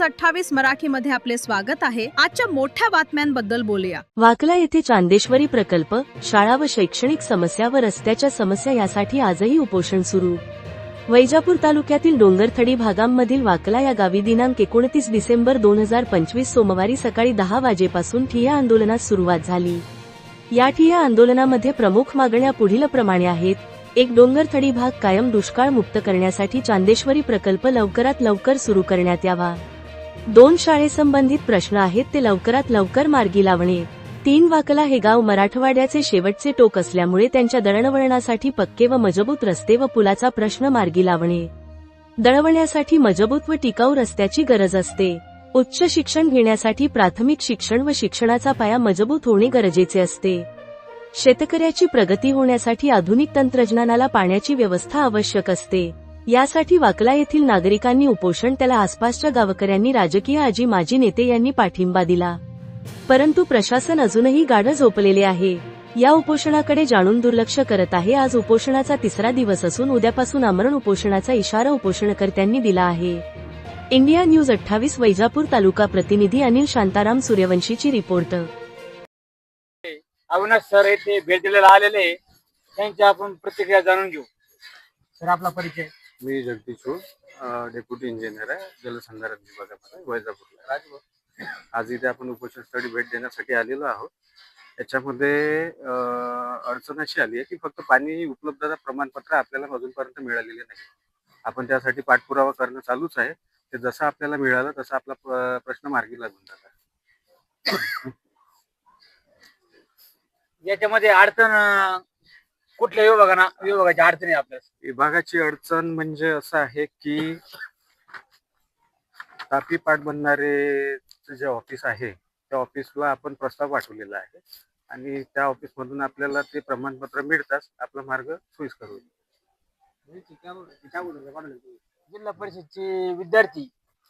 News अठ्ठावीस मराठी मध्ये आपले स्वागत आहे. आजच्या मोठ्या बातम्यांबद्दल बोलूया. वाकला येथे चांदेश्वरी प्रकल्प शाळा व शैक्षणिक समस्या व रस्त्याच्या समस्या यासाठी आजही उपोषण सुरू. वैजापूर तालुक्यातील डोंगरथडी भागांमधील वाकला या गावी दिनांक एकोणतीस डिसेंबर दोन हजार पंचवीस सोमवारी सकाळी दहा वाजेपासून ठिया आंदोलनास सुरुवात झाली. या ठिया आंदोलनामध्ये प्रमुख मागण्या पुढील प्रमाणे आहेत. एक डोंगरथडी भाग कायम दुष्काळ मुक्त करण्यासाठी चांदेश्वरी प्रकल्प लवकरात लवकर सुरू करण्यात यावा. दोन शाळेसंबंधित प्रश्न आहेत ते लवकरात लवकर मार्गी लावणे. तीन वाकला हे गाव मराठवाड्याचे शेवटचे टोक असल्यामुळे त्यांच्या दळणवळणासाठी पक्के व मजबूत रस्ते व पुलाचा प्रश्न मार्गी लावणे. दळवण्यासाठी मजबूत व टिकाऊ रस्त्याची गरज असते. उच्च शिक्षण घेण्यासाठी प्राथमिक शिक्षण व शिक्षणाचा पाया मजबूत होणे गरजेचे असते. शेतकऱ्याची प्रगती होण्यासाठी आधुनिक तंत्रज्ञानाला पाण्याची व्यवस्था आवश्यक असते. यासाठी वाकला येथील नागरिकांनी उपोषण त्याला आसपासच्या गावकऱ्यांनी राजकीय आजी माजी नेते यांनी पाठिंबा दिला. परंतु प्रशासन अजूनही गाढ झोपलेले आहे. या उपोषणाकडे जाणून दुर्लक्ष करत आहे. आज उपोषणाचा तिसरा दिवस असून उद्यापासून आमरण उपोषणाचा इशारा उपोषणकर्त्यांनी दिला आहे. इंडिया न्यूज अठ्ठावीस वैजापूर तालुका प्रतिनिधी अनिल शांताराम सूर्यवंशीची रिपोर्ट. अविनाश सर येथे भेट दिलेला आलेले त्यांची आपण प्रतिक्रिया जाणून घेऊ. सर आपला परिचय. मी जगदीश डेप्युटी इंजिनियर आहे जलसंधारण विभागामध्ये वैजापूरला. आज इथे आपण उपोषण स्थळी भेट देण्यासाठी आलेलो आहोत. याच्यामध्ये अडचण अशी आली आहे की फक्त पाणी उपलब्धता प्रमाणपत्र आपल्याला अजूनपर्यंत मिळालेले नाही. आपण त्यासाठी पाठपुरावा करणं चालूच आहे. ते जसं आपल्याला मिळालं तसं आपला प्र- प्रश्न मार्गी लागून जातात. याच्यामध्ये अडचण कुठल्या विभागाना विभागाची अडचण आहे आपल्याला विभागाची अडचण म्हणजे असं आहे की तापी पाटबंधारे जे ऑफिस आहे त्या ऑफिसला आपण प्रस्ताव पाठवलेला आहे. आणि त्या ऑफिस मधून आपल्याला ते प्रमाणपत्र मिळताच आपला मार्ग सोयीस्कर होईल. जिल्हा परिषदचे विद्यार्थी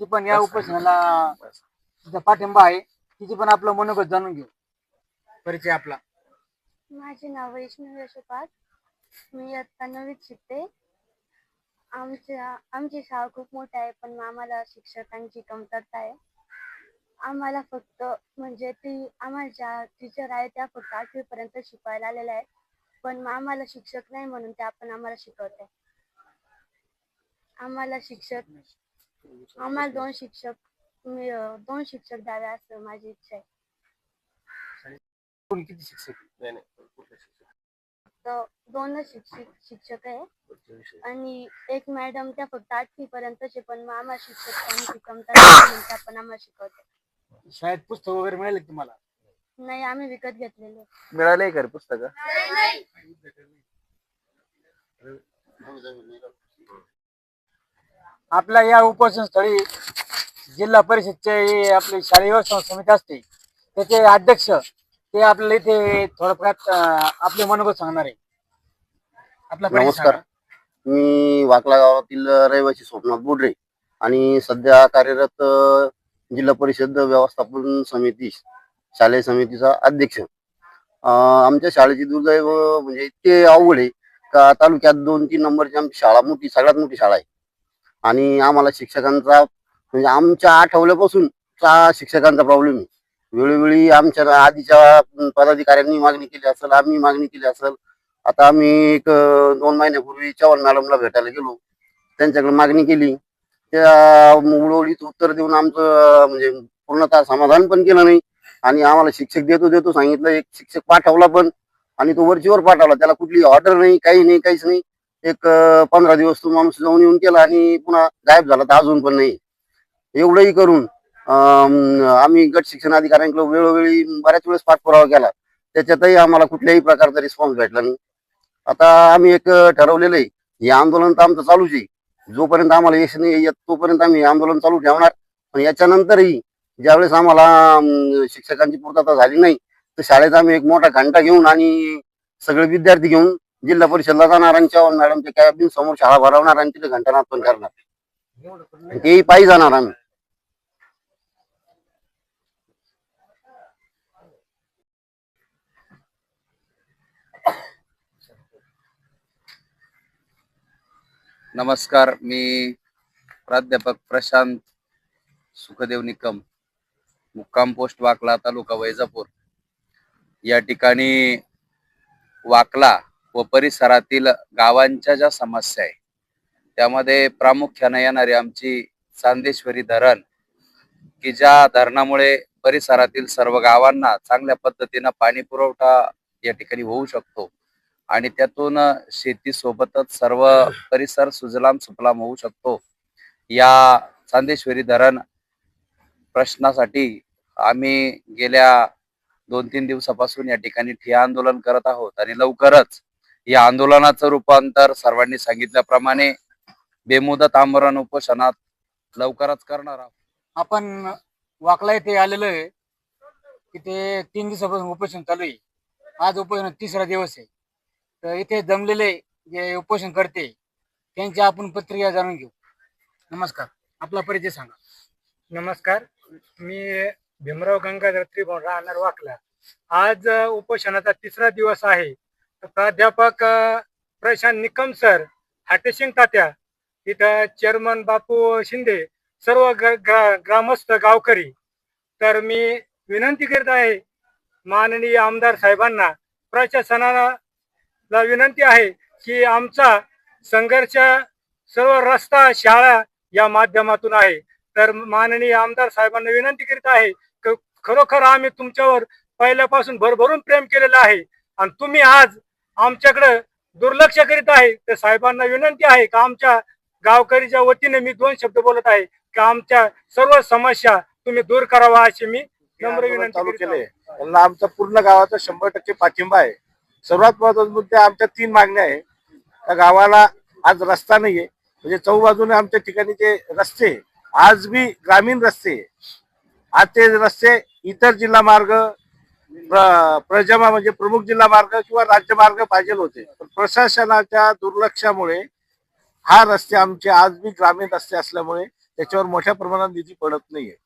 ती पण या उपोषणाला तिचा पाठिंबा आहे. तिची पण आपलं मनोगत जाणून घेऊ. परिचय आपला. माझे नाव वैष्णवी यशोपाल मी आता नववीत शिकते. आमच्या आमची शाळा खूप मोठी आहे पण आम्हाला शिक्षकांची कमतरता आहे. आम्हाला फक्त म्हणजे ती आम्हाला ज्या टीचर आहे त्या फक्त आठवीपर्यंत शिकवायला आलेल्या आहेत. पण मग आम्हाला शिक्षक नाही म्हणून त्या पण आम्हाला शिकवत आहे आम्हाला शिक्षक आम्हाला दोन शिक्षक मी दोन शिक्षक द्यावे असं माझी इच्छा आहे. किती शिक्षक? दोनच शिक्षक शिक्षक आहे. आणि एक मॅडम त्या फक्त आठवी पर्यंतचे पण मग आम्हाला शिक्षक त्या पण आम्हाला शिकवते. शाळेत पुस्तक वगैरे मिळाले का तुम्हाला? नाही आम्ही विकत घेतलेले. मिळाले का पुस्तक? आपल्या या उपोषण स्थळी जिल्हा परिषदचे आपली शालेय व्यवस्थापन समिती असते. त्याचे अध्यक्ष ते आपल्याला इथे थोडंफार आपले मनोगत सांगणार आहे. आपला परिचय नमस्कार. सांगा. मी वाकला गावातील रहिवासी सोमनाथ बोडरे आणि सध्या कार्यरत अ, जिल्हा परिषद व्यवस्थापन समिती शालेय समितीचा अध्यक्ष. अ, आमच्या शाळेची दुर्दैव म्हणजे इतके अवघड आहे का तालुक्यात दोन तीन नंबरची आमची शाळा मोठी सगळ्यात मोठी शाळा आहे. आणि आम्हाला शिक्षकांचा म्हणजे आमच्या आठवल्यापासून शिक्षकांचा प्रॉब्लेम आहे. वेळोवेळी आमच्या आधीच्या पदाधिकाऱ्यांनी मागणी केली असेल आम्ही मागणी केली असेल. आता आम्ही एक दोन महिन्यापूर्वी चव्हाण मॅडमला भेटायला गेलो. त्यांच्याकडे मागणी केली. त्या उडवडीत उत्तर देऊन आमचं म्हणजे पूर्णतः समाधान पण केलं नाही. आणि आम्हाला शिक्षक देतो देतो सांगितलं. एक शिक्षक पाठवला पण आणि तो वरचीवर पाठवला. त्याला कुठली ऑर्डर नाही काही नाही काहीच नाही. एक पंधरा दिवस तो माणूस जाऊन येऊन केला आणि पुन्हा गायब झाला. तर अजून पण नाही. एवढंही करून आम्ही गट शिक्षण अधिकाऱ्यांकडे वेळोवेळी बऱ्याच वेळेस पाठपुरावा केला. त्याच्यातही आम्हाला कुठल्याही प्रकारचा रिस्पॉन्स भेटला नाही. आता आम्ही एक ठरवलेलं आहे हे आंदोलन तर आमचं चालूच आहे. जोपर्यंत आम्हाला यश नाही येत तोपर्यंत आम्ही हे आंदोलन चालू ठेवणार. पण याच्यानंतरही ज्यावेळेस आम्हाला शिक्षकांची पूर्तता झाली नाही तर शाळेत आम्ही एक मोठा घंटा घेऊन आणि सगळे विद्यार्थी घेऊन जिल्हा परिषदला जाणार आणि चव्हाण मॅडमच्या कॅबिन समोर शाळा भरवणार आणि तिथे घंटानाथ पण करणार. तेही पायी जाणार आम्ही. नमस्कार मी प्राध्यापक प्रशांत सुखदेव निकम मुक्काम पोस्ट वाकला तालुका वैजापूर. या ठिकाणी वाकला व परिसरातील गावांच्या ज्या समस्या आहे त्यामध्ये प्रामुख्याने येणारी आमची चांदेश्वरी धरण की ज्या धरणामुळे परिसरातील सर्व गावांना चांगल्या पद्धतीनं पाणी पुरवठा या ठिकाणी होऊ शकतो. आणि त्यातून शेतीसोबतच सर्व परिसर सुजलाम सुफलाम होऊ शकतो. या चांदेश्वरी धरण प्रश्नासाठी आम्ही गेल्या दोन तीन दिवसापासून या ठिकाणी ठिया आंदोलन करत आहोत आणि लवकरच या आंदोलनाचं रूपांतर सर्वांनी सांगितल्याप्रमाणे बेमुदत आमरण उपोषणात लवकरच करणार आहोत. आपण वाकला येथे आलेलो आहे ते तीन दिवसापासून उपोषण चालू आहे. आज उपोषण तिसरा दिवस आहे. तर इथे जमलेले जे उपोषण करते त्यांची आपण पत्रिका जाणून घेऊ. नमस्कार. आपला परिचय सांगा. नमस्कार. मी भीमराव गंगाधर त्रिभुवन राहणार वाकला. आज उपोषणाचा तिसरा दिवस आहे. तर प्राध्यापक प्रशांत निकम सर हाटेसिंग तात्या इथं चेअरमन बापू शिंदे सर्व ग- ग्रामस्थ गावकरी. तर मी विनंती करत आहे माननीय आमदार साहेबांना प्रशासनाला विनंती आहे की आमचा संघर्ष सर्व रस्ता शाळा या माध्यमातून आहे. तर माननीय आमदार साहेबांना विनंती करीत आहे क- खरोखर आम्ही तुमच्यावर पहिल्यापासून भरभरून प्रेम केलेलं आहे. आणि तुम्ही आज आमच्याकडे दुर्लक्ष करीत आहे. तर साहेबांना विनंती आहे का आमच्या गावकरीच्या वतीने मी दोन शब्द बोलत आहे की आमच्या सर्व समस्या तुम्ही दूर करावा अशी मी नम्र विनंती केले. त्यांना आमचा पूर्ण गावाचा शंभर टक्के पाठिंबा आहे. सर्वात महत्त्वाचा मुद्दा आमच्या तीन मागण्या आहे. त्या गावाला आज रस्ता नाहीये. म्हणजे चौबाजूने आमच्या ठिकाणी जे रस्ते आज बी ग्रामीण रस्ते आज ते रस्ते इतर जिल्हा मार्ग प्र- प्रजमा म्हणजे प्रमुख जिल्हा मार्ग किंवा राज्य मार्ग पाहिजे होते. पण प्रशासनाच्या दुर्लक्षामुळे हा रस्ते आमचे आज बी ग्रामीण रस्ते असल्यामुळे त्याच्यावर मोठ्या प्रमाणात निधी पडत नाहीये.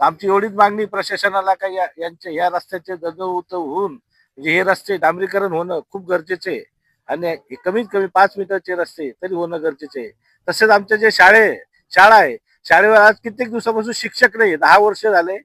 आमची एवढीच मागणी प्रशासनाला काही या- यांच्या या रस्त्याचे दजवत होऊन म्हणजे हे रस्ते डांबरीकरण होणं खूप गरजेचे आहे. आणि हे कमीत कमी पाच मीटरचे रस्ते तरी होणं गरजेचे आहे. तसेच आमच्या जे शाळे शाळा आहे शाळेवर आज कित्येक दिवसापासून शिक्षक नाही दहा वर्ष झाले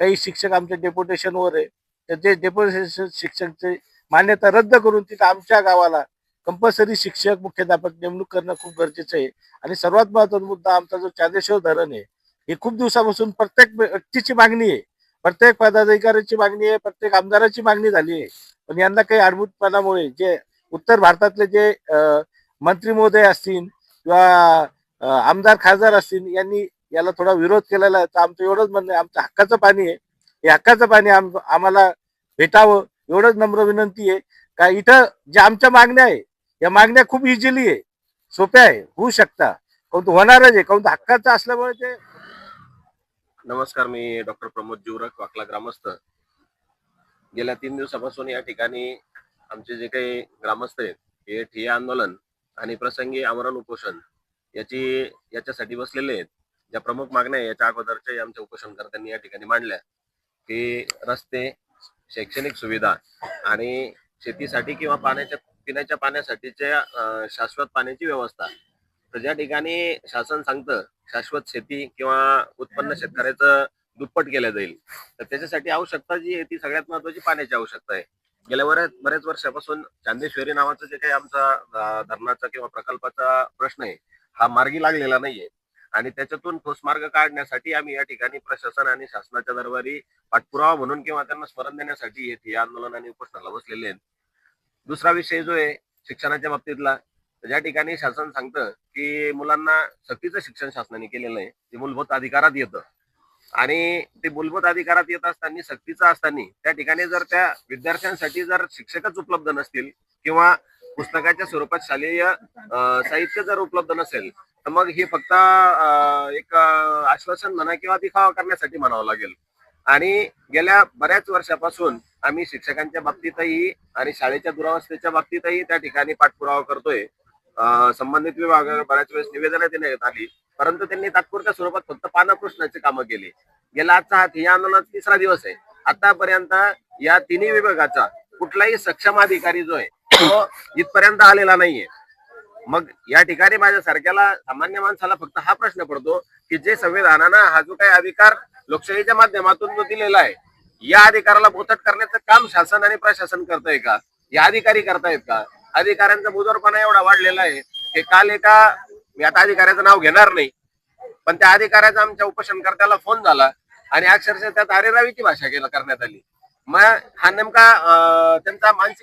काही शिक्षक आमच्या डेप्युटेशनवर आहे. तर ते डेप्युटेशन शिक्षकचे मान्यता रद्द करून तिथं आमच्या गावाला कंपल्सरी शिक्षक मुख्याध्यापक नेमणूक करणं खूप गरजेचं आहे. आणि सर्वात महत्त्वाचा मुद्दा आमचा जो चांदेश्वर धरण आहे हे खूप दिवसापासून प्रत्येक व्यक्तीची मागणी आहे. प्रत्येक पदाधिकाऱ्याची मागणी आहे प्रत्येक आमदाराची मागणी झाली आहे. पण यांना काही आडमुटपणामुळे जे उत्तर भारतातले जे मंत्री महोदय असतील किंवा आमदार खासदार असतील यांनी याला थोडा विरोध केलेला आहे. तर आमचं एवढंच म्हणणं आहे आमचं हक्काचं पाणी आहे. हे हक्काचं पाणी आम आम्हाला भेटावं एवढंच नम्र विनंती आहे. का इथं ज्या आमच्या मागण्या आहे या मागण्या खूप इझिली आहे. सोप्या आहे होऊ शकता. काहून होणारच आहे. काहून हक्काचं असल्यामुळे ते नमस्कार मी डॉक्टर प्रमोद जीवरक वाकला ग्रामस्थ. गेल्या तीन दिवसापासून या ठिकाणी आमचे जे काही ग्रामस्थ आहेत हे ठिय्या आंदोलन आणि प्रसंगी आमरण उपोषण याची याच्यासाठी बसलेले आहेत. ज्या प्रमुख मागण्या याच्या अगोदरच्या आमच्या उपोषणकर्त्यांनी या ठिकाणी मांडल्या की रस्ते शैक्षणिक सुविधा आणि शेतीसाठी किंवा पाण्याच्या पिण्याच्या पाण्यासाठीच्या शाश्वत पाण्याची व्यवस्था तर ज्या ठिकाणी शासन सांगतं शाश्वत शेती किंवा उत्पन्न शेतकऱ्याचं दुप्पट केलं जाईल तर त्याच्यासाठी आवश्यकता जी आहे ती सगळ्यात महत्वाची पाण्याची आवश्यकता आहे. गेल्या बऱ्याच बऱ्याच वर्षापासून चांदेश्वरी नावाचं जे काही आमचा धरणाचा किंवा प्रकल्पाचा प्रश्न आहे हा मार्गी लागलेला नाहीये. आणि त्याच्यातून ठोस मार्ग काढण्यासाठी आम्ही या ठिकाणी प्रशासन आणि शासनाच्या दरबारी पाठपुरावा म्हणून किंवा त्यांना स्मरण देण्यासाठी हे ठिय्या आंदोलन आणि उपोषणाला बसलेले आहेत. दुसरा विषय जो आहे शिक्षणाच्या बाबतीतला ज्या ठिकाणी शासन सांगतं की मुलांना सक्तीचं शिक्षण शासनाने केलेलं आहे. ते मूलभूत अधिकारात येतं. आणि ते मूलभूत अधिकारात येत असताना सक्तीचं असताना त्या ठिकाणी जर त्या विद्यार्थ्यांसाठी जर शिक्षकच उपलब्ध नसतील किंवा पुस्तकाच्या स्वरूपात शालेय साहित्य जर उपलब्ध नसेल तर मग हे फक्त एक आश्वासन म्हणा किंवा दिखावा करण्यासाठी म्हणावं लागेल. आणि गेल्या बऱ्याच वर्षापासून आम्ही शिक्षकांच्या बाबतीतही आणि शाळेच्या दुरावस्थेच्या बाबतीतही त्या ठिकाणी पाठपुरावा करतोय. संबंधित विभागाला बऱ्याच वेळेस निवेदन देण्यात आली. परंतु त्यांनी तात्पुरत्या स्वरूपात फक्त पानप्रश्नाची कामं केली. गेला आजचा हा या आंदोलनाचा तिसरा दिवस आहे. आतापर्यंत या तिन्ही विभागाचा कुठलाही सक्षम अधिकारी जो आहे तो इथपर्यंत आलेला नाहीये. मग या ठिकाणी माझ्या सारख्याला सामान्य माणसाला फक्त हा प्रश्न पडतो की जे संविधानानं हा जो काही अधिकार लोकशाहीच्या माध्यमातून जो दिलेला आहे या अधिकाराला बोथट करण्याचं काम शासन आणि प्रशासन करतंय का? या अधिकारी करतायत का? अधिकाऱ्यांचा बुजोरपणा एवढा वाढलेला आहे की काल एका मी आता अधिकाऱ्याचं नाव घेणार नाही पण त्या अधिकाऱ्याचा आमच्या उपोषणकर्त्याला फोन झाला आणि अक्षरशः त्यात अरेरावीची भाषा केला करण्यात आली. मग हा नेमका त्यांचा मानसिक